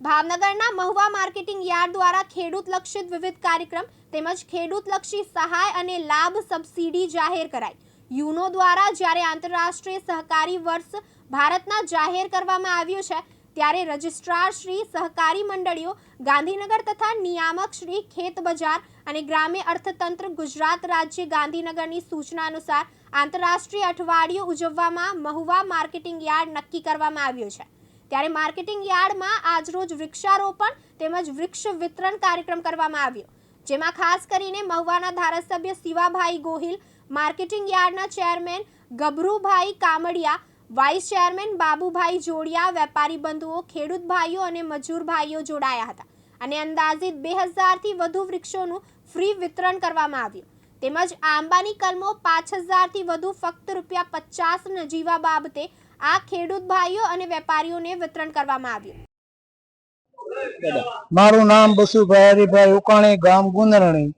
ભાવનગરના Mahuva marketing yard દ્વારા ખેડૂત લક્ષિત વિવિધ કાર્યક્રમ તેમજ ખેડૂત લક્ષી સહાય અને લાભ સબસિડી જાહેર કરાઈ. યુનો દ્વારા જ્યારે આંતરરાષ્ટ્રીય સહકારી વર્ષ ભારતના જાહેર કરવામાં આવ્યું છે, ત્યારે રજિસ્ટ્રાર શ્રી સહકારી મંડળીઓ ગાંધીનગર તથા નિયામક શ્રી ખેત બજાર અને ગ્રામ્ય અર્થતંત્ર ગુજરાત રાજ્ય ગાંધીનગરની સૂચના અનુસાર આંતરરાષ્ટ્રીય અઠવાડિયું ઉજવવામાં મહુવા માર્કેટિંગ યાર્ડ નક્કી કરવામાં આવ્યું છે. ત્યારે માર્કેટિંગ યાર્ડમાં આજરોજ વૃક્ષારોપણ તેમજ વૃક્ષ વિતરણ કાર્યક્રમ કરવામાં આવ્યો, જેમાં ખાસ કરીને મહુવાના ધારાસભ્ય શિવાભાઈ ગોહિલ, માર્કેટિંગ યાર્ડના chairman Gabharubhai Kamadiya, vice chairman Babubhai Jodiya, વેપારી બંધુઓ, ખેડૂત ભાઈઓ અને મજૂર ભાઈઓ જોડાયા હતા અને અંદાજિત બે હજારથી વધુ વૃક્ષોનું ફ્રી વિતરણ કરવામાં આવ્યું. તેમજ આંબાની કલમો પાંચ હજારથી વધુ ફક્ત રૂપિયા પચાસ નજીવા બાબતે આ ખેડૂત ભાઈઓ અને વેપારીઓને વિતરણ કરવામાં આવ્યું. મારું નામ બસુભાઈ હરિભાઈ ઉકાણી, ગામ ગુંદરણી.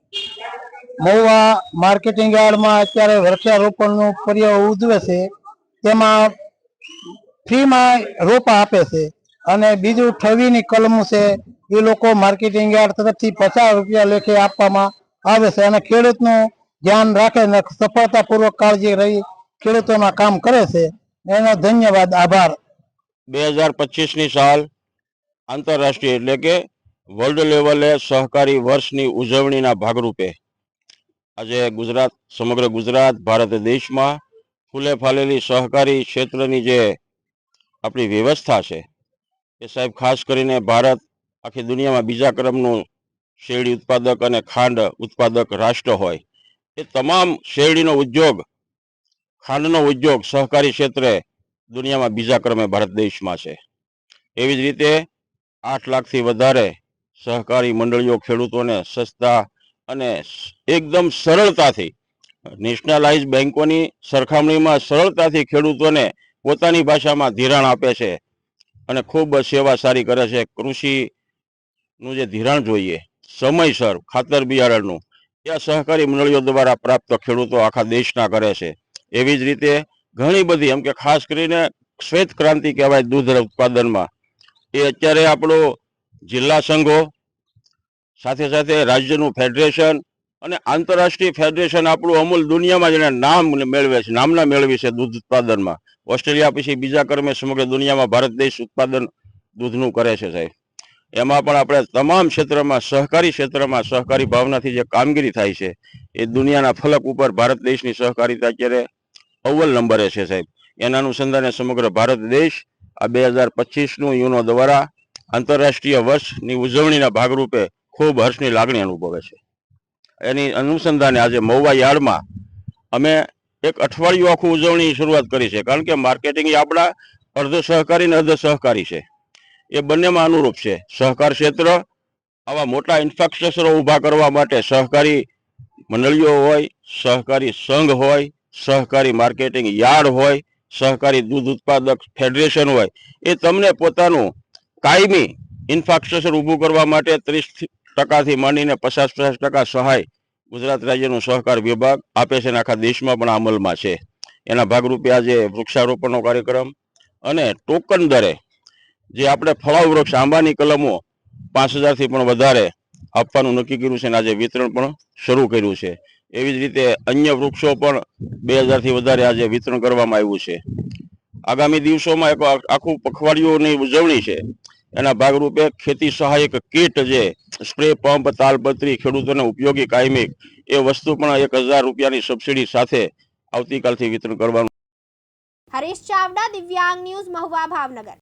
મહુવા માર્કેટિંગ યાર્ડમાં અત્યારે વૃક્ષારોપણનું પર્યાવ ઉજવે છે. તેમાં ફ્રીમાં રોપા આપે છે અને બીજું ઠવીની કલમો છે. એ લોકો માર્કેટિંગ યાર્ડ તરફથી પચાસ રૂપિયા લેખે આપવામાં આવે છે અને ખેડૂતનું ધ્યાન રાખે ને સફળતાપૂર્વક કાળજી રહી ખેડૂતોના કામ કરે છે. એનો ધન્યવાદ, આભાર. બે હજાર પચીસની સાલ આંતરરાષ્ટ્રીય એટલે કે વર્લ્ડ લેવલે સહકારી વર્ષની ઉજવણીના ભાગરૂપે આજે ગુજરાત, સમગ્ર ગુજરાત, ભારત દેશમાં ફૂલે ફાલેલી સહકારી ક્ષેત્રની જે આપણી વ્યવસ્થા છે, એ સાહેબ ખાસ કરીને ભારત આખી દુનિયામાં બીજા ક્રમનું શેરડી ઉત્પાદક અને ખાંડ ઉત્પાદક રાષ્ટ્ર હોય, એ તમામ શેરડીનો ઉદ્યોગ ખાંડનો ઉદ્યોગ સહકારી ક્ષેત્રે દુનિયામાં બીજા ક્રમે ભારત દેશમાં છે. એવી જ રીતે આઠ લાખથી વધારે સહકારી મંડળીઓ, ખેડૂતોને સસ્તા અને એકદમ સરળતાથી નેશનલાઇઝ બેન્કોની સરખામણીમાં સરળતાથી ખેડૂતોને પોતાની ભાષામાં ધિરાણ આપે છે અને ખૂબ સેવા સારી કરે છે. કૃષિનું જે ધિરાણ જોઈએ, સમયસર ખાતર બિયારણનું એ સહકારી મંડળીઓ દ્વારા પ્રાપ્ત ખેડૂતો આખા દેશના કરે છે. એવી જ રીતે ઘણી બધી, એમ કે ખાસ કરીને શ્વેત ક્રાંતિ કહેવાય દૂધ ઉત્પાદનમાં. એ અત્યારે આપણો જિલ્લા સંઘો, સાથે સાથે રાજ્યનું ફેડરેશન અને આંતરરાષ્ટ્રીય ફેડરેશન આપણું અમૂલ દુનિયામાં જેને નામ મેળવે છે, નામના મેળવી છે દૂધ ઉત્પાદનમાં. ઓસ્ટ્રેલિયા પછી બીજા ક્રમે સમગ્ર દુનિયામાં ભારત દેશ ઉત્પાદન દૂધનું કરે છે સાહેબ. એમાં પણ આપણે તમામ ક્ષેત્રમાં, સહકારી ક્ષેત્રમાં સહકારી ભાવનાથી જે કામગીરી થાય છે, એ દુનિયાના ફલક ઉપર ભારત દેશની સહકારીતા અત્યારે અવ્વલ નંબરે છે સાહેબ. એના અનુસંધાને સમગ્ર ભારત દેશ આ બે હજાર પચીસનું યુનો દ્વારા આંતરરાષ્ટ્રીય વર્ષની ઉજવણીના ભાગરૂપે ખૂબ હર્ષની લાગણી અનુભવે છે. એની અનુસંધાને આજે મહુવા યાર્ડમાં અમે એક અઠવાડિયું આખું ઉજવણી શરૂઆત કરી છે. કારણ કે માર્કેટિંગ આપણા અર્ધ સહકારી અને અર્ધ સહકારી છે. એ બંનેમાં અનુરૂપ છે. સહકાર ક્ષેત્ર, આવા મોટા ઇન્ફ્રાસ્ટ્રક્ચરો ઊભા કરવા માટે સહકારી મંડળીઓ હોય, સહકારી સંઘ હોય સહકારી માર્કેટિંગ યાર્ડ હોય, સહકારી દૂધ ઉત્પાદક ફેડરેશન હોય, એ તમને પોતાનું કાયમી ઇન્ફ્રાસ્ટ્રક્ચર ઊભું કરવા માટે ત્રીસ ટકાથી માંડીને પચાસ પચાસ ટકા સહાય ગુજરાત રાજ્યનું સહકાર વિભાગ આપે છે અને આખા દેશમાં પણ અમલમાં છે. એના ભાગરૂપે આજે વૃક્ષારોપણનો કાર્યક્રમ અને ટોકન દરે જે આપણે ફળાવ વૃક્ષ, આંબાની કલમો પાંચ હજારથી પણ વધારે આપવાનું નક્કી કર્યું છે અને આજે વિતરણ પણ શરૂ કર્યું છે. એવી જ રીતે અન્ય વૃક્ષો પણ બે હજારથી વધારે આજે વિતરણ કરવામાં આવ્યું છે. આગામી દિવસોમાં એક આખું પખવાડિયુંની ઉજવણી છે. એના ભાગરૂપે ખેતી સહાયક કીટ જે સ્પ્રે પંપ, તાલપત્રી, ખેડૂતોને ઉપયોગી કાયમી એ વસ્તુ પણ એક હજાર રૂપિયાની સબસિડી સાથે આવતીકાલથી વિતરણ કરવાનું હરીશ ચાવડા, દિવ્યાંગ ન્યૂઝ, મહુવા ભાવનગર.